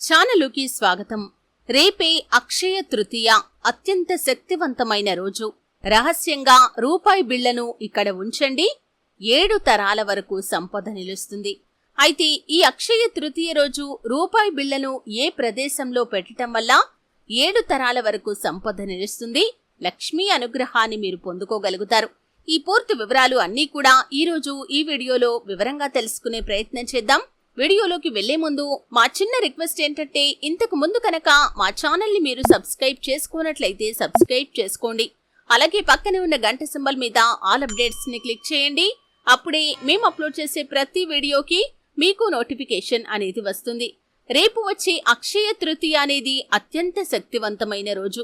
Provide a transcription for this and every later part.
ఛానలుకి స్వాగతం. రేపే అక్షయ తృతీయ అత్యంత శక్తివంతమైన రోజు. రహస్యంగా రూపాయి బిళ్ళను ఇక్కడ ఉంచండి. ఏడు తరాల వరకు సంపద నిలుస్తుంది. అయితే ఈ అక్షయ తృతీయ రోజు రూపాయి బిళ్ళను ఏ ప్రదేశంలో పెట్టడం వల్ల ఏడు తరాల వరకు సంపద నిలుస్తుంది? లక్ష్మీ అనుగ్రహాన్ని మీరు పొందుకోగలుగుతారు. ఈ పూర్తి వివరాలు అన్నీ కూడా ఈ రోజు ఈ వీడియోలో వివరంగా తెలుసుకునే ప్రయత్నం చేద్దాం. వీడియోలోకి వెళ్ళే ముందు మా చిన్న రిక్వెస్ట్ ఏంటంటే ఇంతకు ముందు కనుక మా ఛానల్ని మీరు సబ్స్క్రైబ్ చేసుకున్నట్లయితే సబ్స్క్రైబ్ చేసుకోండి. అలాగే పక్కనే ఉన్న గంట సింబల్ మీద ఆల్ అప్డేట్స్ని క్లిక్ చేయండి. అప్పుడే మేము అప్లోడ్ చేసే ప్రతి వీడియోకి మీకు నోటిఫికేషన్ అనేది వస్తుంది. రేపు వచ్చే అక్షయ తృతీయ అనేది అత్యంత శక్తివంతమైన రోజు.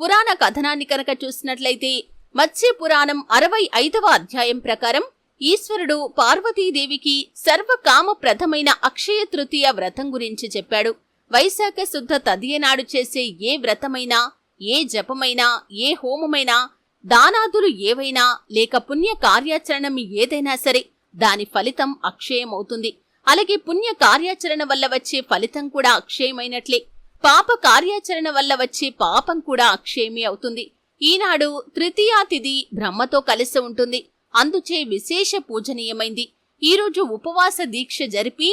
పురాణ కథనాన్ని కనుక చూసినట్లయితే మత్స్య పురాణం అరవై ఐదవ అధ్యాయం ప్రకారం ఈశ్వరుడు పార్వతీదేవికి సర్వకామప్రదమైన అక్షయ తృతీయ వ్రతం గురించి చెప్పాడు. వైశాఖ శుద్ధ తదియనాడు చేసే ఏ వ్రతమైనా ఏ జపమైనా ఏ హోమమైనా దానాదులు ఏవైనా లేక పుణ్య కార్యాచరణ ఏదైనా సరే దాని ఫలితం అక్షయమవుతుంది. అలాగే పుణ్య కార్యాచరణ వల్ల వచ్చే ఫలితం కూడా అక్షయమైనట్లే. పాప కార్యాచరణ వల్ల వచ్చే పాపం కూడా అక్షయమే అవుతుంది. ఈనాడు తృతీయా తిథి బ్రహ్మతో కలిసి ఉంటుంది. అందుచే విశేష పూజనీయమైంది. ఈరోజు ఉపవాస దీక్ష జరిపి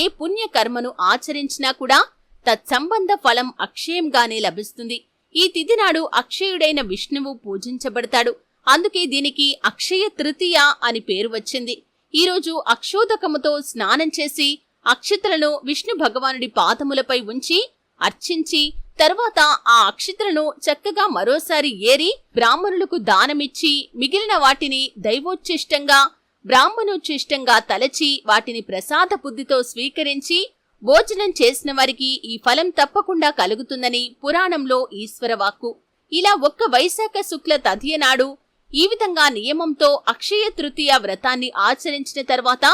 ఏ పుణ్యకర్మను ఆచరించినా కూడా తత్సంబంధ ఫలం అక్షయంగానే లభిస్తుంది. ఈ తిథి నాడు అక్షయుడైన విష్ణువు పూజించబడతాడు. అందుకే దీనికి అక్షయ తృతీయ అని పేరు వచ్చింది. ఈరోజు అక్షోదకముతో స్నానం చేసి అక్షతలను విష్ణు భగవానుడి పాదములపై ఉంచి అర్చించి తర్వాత ఆ అక్షతలను చక్కగా మరోసారి ఏరి బ్రాహ్మణులకు దానమిచ్చి మిగిలిన వాటిని దైవోచ్ఛిష్టంగా బ్రాహ్మణోచ్ఛిష్టంగా తలచి వాటిని ప్రసాద బుద్ధితో స్వీకరించి భోజనం చేసిన వారికి ఈ ఫలం తప్పకుండా కలుగుతుందని పురాణంలో ఈశ్వరవాక్కు ఇలా ఒక్క వైశాఖ శుక్ల తదియ నాడు ఈ విధంగా నియమంతో అక్షయ తృతీయ వ్రతాన్ని ఆచరించిన తర్వాత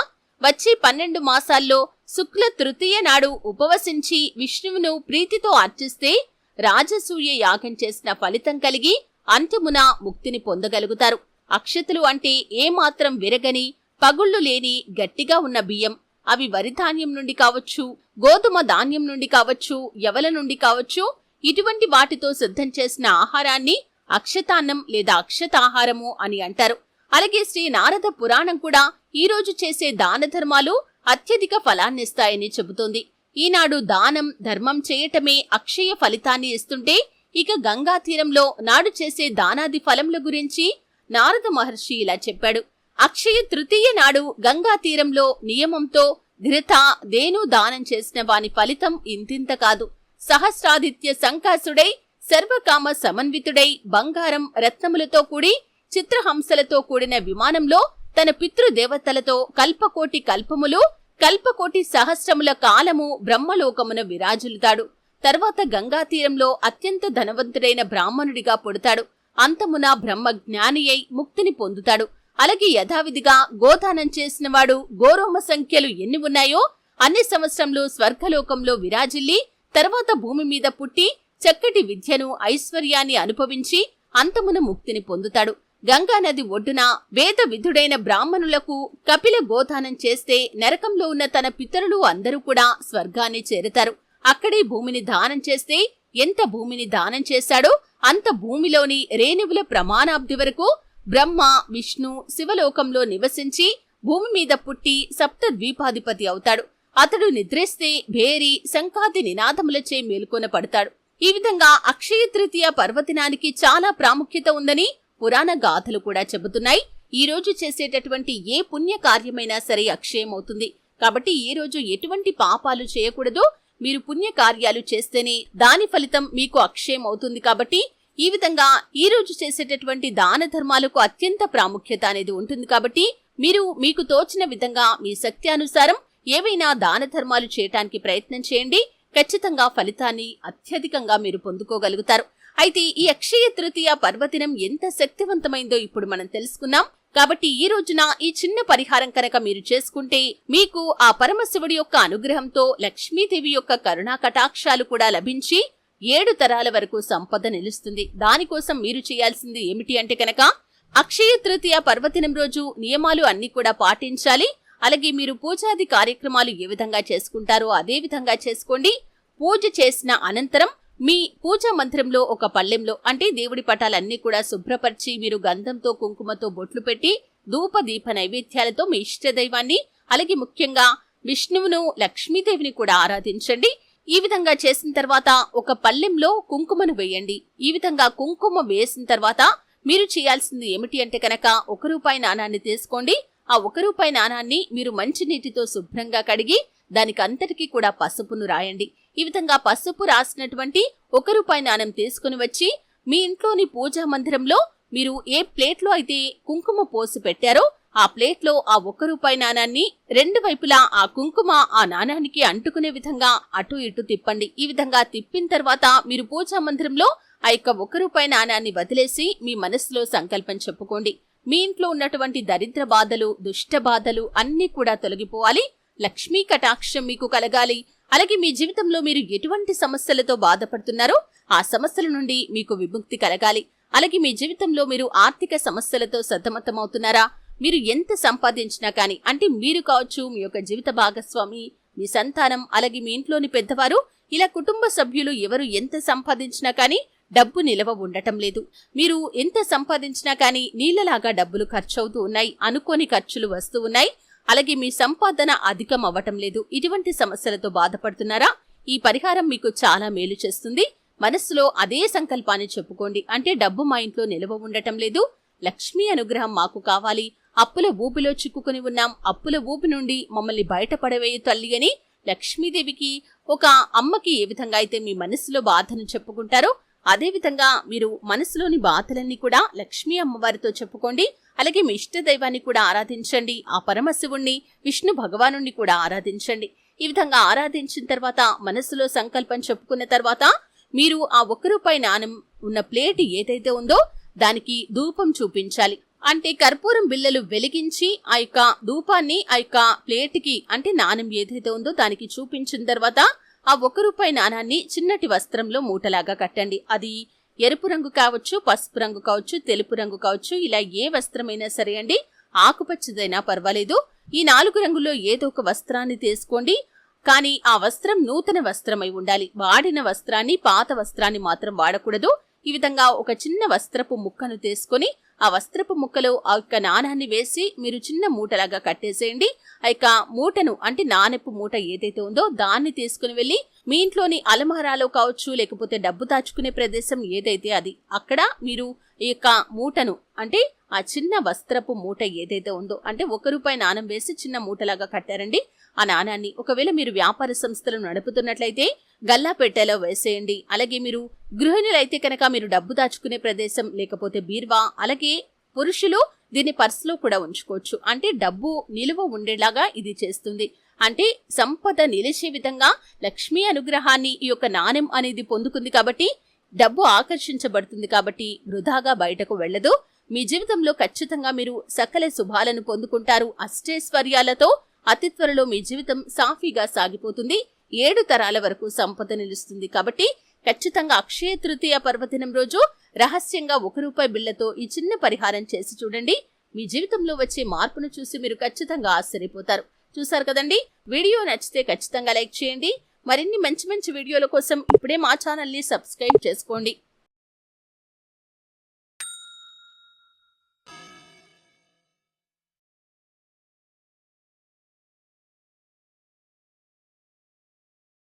వచ్చే పన్నెండు మాసాల్లో శుక్ల తృతీయ నాడు ఉపవసించి విష్ణువును ప్రీతితో అర్చిస్తే రాజసూయ యాగం చేసిన ఫలితం కలిగి అంత్యమున ముక్తిని పొందగలుగుతారు. అక్షతులు అంటే ఏమాత్రం విరగని పగుళ్ళు లేని గట్టిగా ఉన్న బియ్యం. అవి వరి ధాన్యం నుండి కావచ్చు గోధుమ ధాన్యం నుండి కావచ్చు ఎవల నుండి కావచ్చు ఇటువంటి వాటితో సిద్ధం చేసిన ఆహారాన్ని అక్షతాన్నం లేదా అక్షతాహారము అని అంటారు. అలాగే శ్రీ నారద పురాణం కూడా ఈ రోజు చేసే దాన ధర్మాలు అత్యధిక ఫలాన్నిస్తాయని చెబుతోంది. ఈనాడు దానం ధర్మం చేయటమే అక్షయ ఫలితాన్ని ఇస్తుంటే ఇక గంగా తీరంలో నాడు చేసే దానాది ఫలముల గురించి నారద మహర్షి ఇలా చెప్పాడు. అక్షయ తృతీయ నాడు గంగా తీరంలో నియమంతో ధృత దేను దానం చేసిన వాని ఫలితం ఇంతింత కాదు. సహస్రాదిత్య సంకాసుడై సర్వకామ సమన్వితుడై బంగారం రత్నములతో కూడి చిత్రహంసలతో కూడిన విమానంలో తన పితృదేవతలతో కల్పకోటి కల్పములు కల్పకోటి సహస్రముల కాలము బ్రహ్మలోకమున విరాజులుతాడు. తర్వాత గంగా తీరంలో అత్యంత ధనవంతుడైన బ్రాహ్మణుడిగా పుడతాడు. అంతమున బ్రహ్మ జ్ఞాని అయి ముక్తిని పొందుతాడు. అలాగే యథావిధిగా గోదానం చేసినవాడు గోరోమ సంఖ్యలు ఎన్ని ఉన్నాయో అన్ని సంవత్సరంలో స్వర్గలోకంలో విరాజిల్లి తర్వాత భూమి మీద పుట్టి చక్కటి విద్యను ఐశ్వర్యాన్ని అనుభవించి అంతమున ముక్తిని పొందుతాడు. గంగా నది ఒడ్డున వేద విధుడైన బ్రాహ్మణులకు కపిల గోదానం చేస్తే నరకంలో ఉన్న తన పితరులు అందరూ కూడా స్వర్గాన్ని చేరుతారు. అక్కడే భూమిని దానం చేస్తే ఎంత భూమిని దానం చేశాడో అంత భూమిలోని రేణువుల ప్రమాణాబ్ది వరకు బ్రహ్మ విష్ణు శివలోకంలో నివసించి భూమి మీద పుట్టి సప్త ద్వీపాధిపతి అవుతాడు. అతడు నిద్రిస్తే భేరి శంఖాది నినాదములచే మేల్కొన పడతాడు ఈ విధంగా అక్షయ తృతీయ పర్వదినానికి చాలా ప్రాముఖ్యత ఉందని పురాణ గాథలు కూడా చెబుతున్నాయి. ఈ రోజు చేసేటటువంటి ఏ పుణ్య కార్యమైనా సరే అక్షయమవుతుంది. కాబట్టి ఈ రోజు ఎటువంటి పాపాలు చేయకూడదు. మీరు పుణ్య కార్యాలు చేస్తేనే దాని ఫలితం మీకు అక్షయం అవుతుంది కాబట్టి ఈ విధంగా ఈ రోజు చేసేటటువంటి దాన ధర్మాలకు అత్యంత ప్రాముఖ్యత అనేది ఉంటుంది కాబట్టి మీరు మీకు తోచిన విధంగా మీ శక్తి అనుసారం ఏవైనా దాన ధర్మాలు చేయటానికి ప్రయత్నం చేయండి. ఖచ్చితంగా ఫలితాన్ని అత్యధికంగా మీరు పొందుకోగలుగుతారు. అయితే ఈ అక్షయ తృతీయ పర్వదినం ఎంత శక్తివంతమైందో ఇప్పుడు మనం తెలుసుకున్నాం కాబట్టి ఈ రోజున ఈ చిన్న పరిహారం కనుక మీరు చేసుకుంటే మీకు ఆ పరమశివుడి యొక్క అనుగ్రహంతో లక్ష్మీదేవి యొక్క కరుణా కటాక్షాలు కూడా లభించి ఏడు తరాల వరకు సంపద నిలుస్తుంది. దానికోసం మీరు చేయాల్సింది ఏమిటి అంటే కనుక అక్షయ తృతీయ పర్వదినం రోజు నియమాలు అన్ని కూడా పాటించాలి. అలాగే మీరు పూజాది కార్యక్రమాలు ఏ విధంగా చేసుకుంటారో అదే విధంగా చేసుకోండి. పూజ చేసిన అనంతరం మీ పూజా మంత్రంలో ఒక పల్లెంలో అంటే దేవుడి పటాలన్నీ కూడా శుభ్రపరిచి మీరు గంధంతో కుంకుమతో బొట్లు పెట్టి ధూప దీప నైవేద్యాలతో మీ ఇష్టదైవాన్ని అలాగే ముఖ్యంగా విష్ణువును లక్ష్మీదేవిని కూడా ఆరాధించండి. ఈ విధంగా చేసిన తర్వాత ఒక పల్లెంలో కుంకుమను వేయండి. ఈ విధంగా కుంకుమ వేసిన తర్వాత మీరు చేయాల్సింది ఏమిటి అంటే కనుక ఒక రూపాయి నాణాన్ని తీసుకోండి. ఆ ఒక రూపాయి నాణాన్ని మీరు మంచి నీటితో శుభ్రంగా కడిగి దానికి అంతటికీ కూడా పసుపును రాయండి. ఈ విధంగా పసుపు రాసినటువంటి ఒక రూపాయి నాణం తీసుకుని వచ్చి మీ ఇంట్లోని పూజా మందిరంలో మీరు ఏ ప్లేట్లో అయితే కుంకుమ పోసి పెట్టారో ఆ ప్లేట్లో ఆ ఒక్క రూపాయి నాణాన్ని రెండు వైపులా ఆ కుంకుమ ఆ నాణానికి అంటుకునే విధంగా అటు ఇటు తిప్పండి. ఈ విధంగా తిప్పిన తర్వాత మీరు పూజా మందిరంలో ఆ యొక్క ఒక్క రూపాయి నాణాన్ని వదిలేసి మీ మనసులో సంకల్పం చెప్పుకోండి. మీ ఇంట్లో ఉన్నటువంటి దరిద్ర బాధలు దుష్ట బాధలు అన్నీ కూడా తొలగిపోవాలి. లక్ష్మీ కటాక్షం మీకు కలగాలి. అలాగే మీ జీవితంలో మీరు ఎటువంటి సమస్యలతో బాధపడుతున్నారో ఆ సమస్యల నుండి మీకు విముక్తి కలగాలి. అలాగే మీ జీవితంలో మీరు ఆర్థిక సమస్యలతో సతమతమవుతున్నారా? మీరు ఎంత సంపాదించినా కానీ అంటే మీరు కావచ్చు మీ యొక్క జీవిత భాగస్వామి మీ సంతానం అలాగే మీ ఇంట్లోని పెద్దవారు ఇలా కుటుంబ సభ్యులు ఎవరు ఎంత సంపాదించినా కానీ డబ్బు నిలవ ఉండటం లేదు. మీరు ఎంత సంపాదించినా కానీ నీళ్ళలాగా డబ్బులు ఖర్చవుతూ ఉన్నాయి అనుకోని ఖర్చులు వస్తూ ఉన్నాయి. అలాగే మీ సంపాదన అధికం అవ్వటం లేదు. ఇటువంటి సమస్యలతో బాధపడుతున్నారా? ఈ పరిహారం మీకు చాలా మేలు చేస్తుంది. మనస్సులో అదే సంకల్పాన్ని చెప్పుకోండి. అంటే డబ్బు మా ఇంట్లో నిలవ ఉండటం లేదు. లక్ష్మీ అనుగ్రహం మాకు కావాలి. అప్పుల ఊపిలో చిక్కుకుని ఉన్నాం. అప్పుల ఊపి నుండి మమ్మల్ని బయటపడవేయు తల్లి అని లక్ష్మీదేవికి ఒక అమ్మకి ఏ విధంగా అయితే మీ మనసులో బాధను చెప్పుకుంటారో అదేవిధంగా మీరు మనసులోని బాధలన్నీ కూడా లక్ష్మీ అమ్మవారితో చెప్పుకోండి. అలాగే మీ ఇష్ట దైవాన్ని కూడా ఆరాధించండి. ఆ పరమశివుణ్ణి విష్ణు భగవానుణ్ణి కూడా ఆరాధించండి. ఈ విధంగా ఆరాధించిన తర్వాత మనసులో సంకల్పం చెప్పుకున్న తర్వాత మీరు ఆ ఒక్క రూపాయి నాణం ఉన్న ప్లేట్ ఏదైతే ఉందో దానికి ధూపం చూపించాలి. అంటే కర్పూరం బిళ్ళలు వెలిగించి ఆ యొక్క ధూపాన్ని ఆ యొక్క ప్లేట్కి అంటే నాణం ఏదైతే ఉందో దానికి చూపించిన తర్వాత ఆ ఒక రూపాయి నాణాన్ని చిన్నటి వస్త్రంలో మూటలాగా కట్టండి. అది ఎరుపు రంగు కావచ్చు పసుపు రంగు కావచ్చు తెలుపు రంగు కావచ్చు ఇలా ఏ వస్త్రమైనా సరే అండి ఆకుపచ్చదైనా పర్వాలేదు. ఈ నాలుగు రంగుల్లో ఏదో ఒక వస్త్రాన్ని తీసుకోండి. కానీ ఆ వస్త్రం నూతన వస్త్రమై ఉండాలి. వాడిన వస్త్రాన్ని పాత వస్త్రాన్ని మాత్రం వాడకూడదు. ఈ విధంగా ఒక చిన్న వస్త్రపు ముక్కను తీసుకొని ఆ వస్త్రపు ముక్కలో ఆ యొక్క నాణాన్ని వేసి మీరు చిన్న మూటలాగా కట్టేసేయండి. ఆ యొక్క మూటను అంటే నాణెపు మూట ఏదైతే ఉందో దాన్ని తీసుకుని వెళ్ళి మీ ఇంట్లోని అలమారాలో కావచ్చు లేకపోతే డబ్బు దాచుకునే ప్రదేశం ఏదైతే అది అక్కడ మీరు ఈ యొక్క మూటను అంటే ఆ చిన్న వస్త్రపు మూట ఏదైతే ఉందో అంటే ఒక రూపాయి నాణం వేసి చిన్న మూటలాగా కట్టారండి. ఆ నాణాన్ని ఒకవేళ మీరు వ్యాపార సంస్థలు నడుపుతున్నట్లయితే గల్లా పెట్టెలో వేసేయండి. అలాగే మీరు గృహిణులైతే కనుక మీరు డబ్బు దాచుకునే ప్రదేశం లేకపోతే బీర్వా అలాగే పురుషులు దీన్ని పర్సులో కూడా ఉంచుకోవచ్చు. అంటే డబ్బు నిలువ ఉండేలాగా ఇది చేస్తుంది. అంటే సంపద నిలిచే విధంగా లక్ష్మీ అనుగ్రహాన్ని ఈ యొక్క నాణెం అనేది పొందుకుంది కాబట్టి డబ్బు ఆకర్షించబడుతుంది కాబట్టి వృధాగా బయటకు వెళ్ళదు. మీ జీవితంలో ఖచ్చితంగా మీరు సకల శుభాలను పొందుకుంటారు. అష్టైశ్వర్యాలతో అతి త్వరలో మీ జీవితం సాఫీగా సాగిపోతుంది. ఏడు తరాల వరకు సంపద నిలుస్తుంది కాబట్టి ఖచ్చితంగా అక్షయ తృతీయ పర్వదినం రోజు రహస్యంగా ఒక రూపాయి బిళ్ళతో ఈ చిన్న పరిహారం చేసి చూడండి. మీ జీవితంలో వచ్చే మార్పును చూసి మీరు ఖచ్చితంగా ఆశ్చర్యపోతారు. చూసారు కదండి? వీడియో నచ్చితే ఖచ్చితంగా లైక్ చేయండి. మరిన్ని మంచి మంచి వీడియోల కోసం ఇప్పుడే మా ఛానల్ని సబ్స్క్రైబ్ చేసుకోండి.